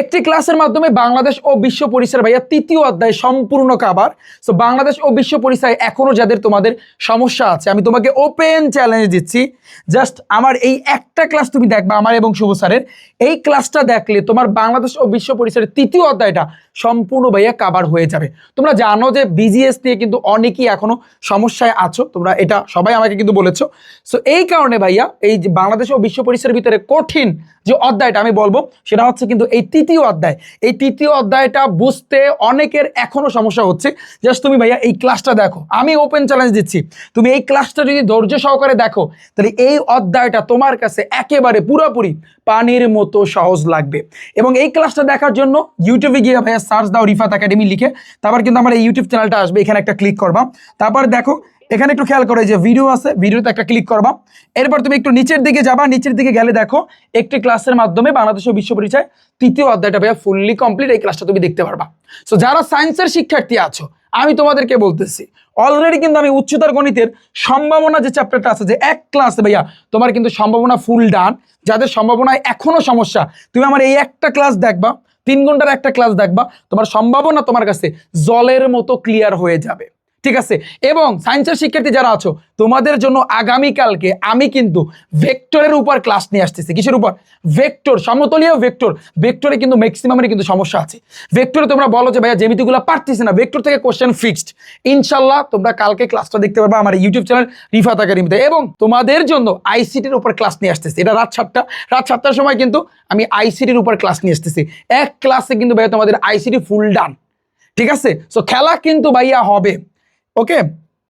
একটি ক্লাসের মাধ্যমে বাংলাদেশ ও বিশ্ব পরিচয় ভাইয়া তৃতীয় অধ্যায় সম্পূর্ণ কাবার সো বাংলাদেশ ও বিশ্ব পরিচয় এখনও যাদের তোমাদের সমস্যা আছে, আমি তোমাকে ওপেন চ্যালেঞ্জ দিচ্ছি। জাস্ট আমার এই একটা ক্লাস তুমি দেখবা আমার এবং শুভ স্যারের। এই ক্লাসটা দেখলে তোমার বাংলাদেশ ও বিশ্ব পরিচয়ের তৃতীয় অধ্যায়টা সম্পূর্ণ ভাইয়া কাবার হয়ে যাবে। তোমরা জানো যে বিজিএস নিয়ে কিন্তু অনেকেই এখনও সমস্যায় আছো, তোমরা এটা সবাই আমাকে কিন্তু বলেছ। সো এই কারণে ভাইয়া এই যে বাংলাদেশ ও বিশ্ব পরিচয়ের ভিতরে কঠিন যে অধ্যায়টা আমি বলব, সেটা হচ্ছে কিন্তু এই তৃতীয় অধ্যায়। এই তৃতীয় অধ্যায়টা বুঝতে অনেকের এখনও সমস্যা হচ্ছে। জাস্ট তুমি ভাইয়া এই ক্লাসটা দেখো। আমি ওপেন চ্যালেঞ্জ দিচ্ছি। তুমি এই ক্লাসটা যদি ধৈর্য সহকারে দেখো, তাহলে এই অধ্যায়টা তোমার কাছে একেবারে পুরোপুরি পানির মতো সহজ লাগবে। এবং এই ক্লাসটা দেখার জন্য ইউটিউবে গিয়ে ভাইয়া সার্চ দাও রিফাত একাডেমি লিখে। তারপর কিন্তু আমার এই ইউটিউব চ্যানেলটা আসবে, এখানে একটা ক্লিক করবা। তারপর দেখো এখানে একটু খেয়াল করো যে ভিডিও আছে ভিডিওতে একটা ক্লিক করবা। এরপর তুমি একটু নিচের দিকে যাবা, নিচের দিকে গেলে দেখো, একটি ক্লাসের মাধ্যমে বাংলাদেশ বিশ্ব পরিচয় তৃতীয় অধ্যায়টা ভাইয়া ফুললি কমপ্লিট এই ক্লাসটা তুমি দেখতে পারবা। সো যারা সায়েন্সের শিক্ষার্থী আছো, আমি তোমাদেরকে বলতেছি অলরেডি কিন্তু আমি উচ্চতর গণিতের সম্ভাবনা যে চ্যাপ্টারটা আছে, যে এক ক্লাস ভাইয়া তোমার কিন্তু সম্ভাবনা ফুল ডান যাদের সম্ভাবনায় এখনও সমস্যা, তুমি আমার এই একটা ক্লাস দেখবা, তিন ঘণ্টার একটা ক্লাস দেখবা, তোমার সম্ভাবনা তোমার কাছে জলের মতো ক্লিয়ার হয়ে যাবে। ঠিক আছে? এবং সায়েন্সের শিক্ষার্থী যারা আছো, তোমাদের জন্য আগামীকালকে আমি কিন্তু ভেক্টরের উপর ক্লাস নিয়ে আসতেছি। কিসের উপর? ভেক্টর সমতলীয় ভেক্টর ভেক্টরে কিন্তু ম্যাক্সিমামের কিন্তু সমস্যা আছে। ভেক্টরে তোমরা বলো যে, ভাইয়া, জ্যামিতিগুলো পারতেছি না। ভেক্টর থেকে কোশ্চেন ফিক্সড ইনশাল্লাহ তোমরা কালকে ক্লাসটা দেখতে পারবে আমার ইউটিউব চ্যানেল রিফাত একাডেমিতে এবং তোমাদের জন্য আইসিটির উপর ক্লাস নিয়ে আসতেছি। এটা রাত সাতটা। রাত সাতটার সময় কিন্তু আমি আইসিটির উপর ক্লাস নিয়ে আসতেছি। এক ক্লাসে কিন্তু ভাইয়া তোমাদের আইসিটি ফুল ডান ঠিক আছে? সো খেলা কিন্তু ভাইয়া হবে। Okay.